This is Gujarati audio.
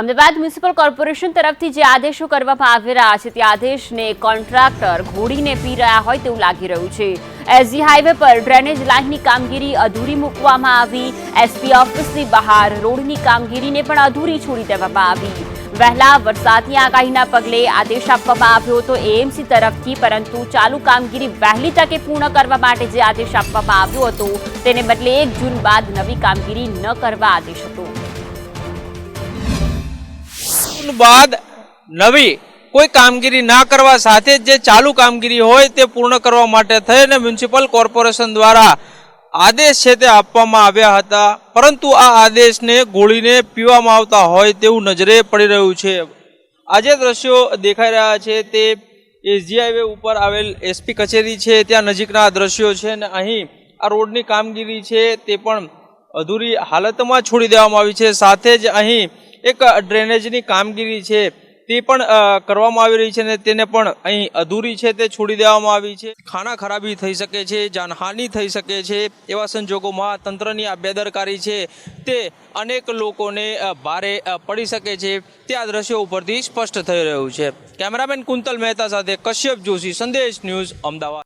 અમદાવાદ મ્યુનિસિપલ કોર્પોરેશન તરફથી જે આદેશો કરવામાં આવી રહ્યા છે, તે આદેશને કોન્ટ્રાક્ટર ઘોડીને પી રહ્યા હોય તેવું લાગી રહ્યું છે. એસજી હાઈવે પર ડ્રેનેજ લાઇનની કામગીરી અધૂરી મૂકવામાં આવી. એસપી ઓફિસની બહાર રોડની કામગીરીને પણ અધૂરી છોડી દેવામાં આવી. વહેલા વરસાદની આગાહીના પગલે આદેશ આપવામાં આવ્યો હતો એએમસી તરફથી, પરંતુ ચાલુ કામગીરી વહેલી તકે પૂર્ણ કરવા માટે જે આદેશ આપવામાં આવ્યો હતો, તેને બદલે એક જૂન બાદ નવી કામગીરી ન કરવા આદેશ હતો. જૂન બાદ નવી કોઈ કામગીરી ના કરવા સાથે જ જે ચાલુ કામગીરી હોય તે પૂર્ણ કરવા માટે થઈને મ્યુનિસિપલ કોર્પોરેશન દ્વારા આદેશ છે તે આપવામાં આવ્યા હતા. પરંતુ આ આદેશને ગોળીને પીવામાં આવતા હોય તેવું નજરે પડી રહ્યું છે. આજે દ્રશ્યો દેખાઈ રહ્યા છે તે એસજી હાઈવે ઉપર આવેલ એસપી કચેરી છે. ત્યાં નજીકના દ્રશ્યો છે અને અહીં આ રોડની કામગીરી છે તે પણ અધૂરી હાલતમાં છોડી દેવામાં આવી છે. સાથે જ અહીં એક ડ્રેનેજની કામગીરી છે, તે પણ કરવામાં આવી રહી છે અને તેને પણ અહીં અધૂરી છે તે છોડી દેવામાં આવી છે. ખાના ખરાબી થઈ શકે છે, જાનહાનિ થઈ શકે છે, એવા સંજોગોમાં તંત્રની આ બેદરકારી છે, તે અનેક લોકોને ભારે પડી શકે છે. તે આ દ્રશ્યો ઉપરથી સ્પષ્ટ થઈ રહ્યું છે. કેમેરામેન કુંતલ મહેતા સાથે કશ્યપ જોશી, સંદેશ ન્યૂઝ, અમદાવાદ.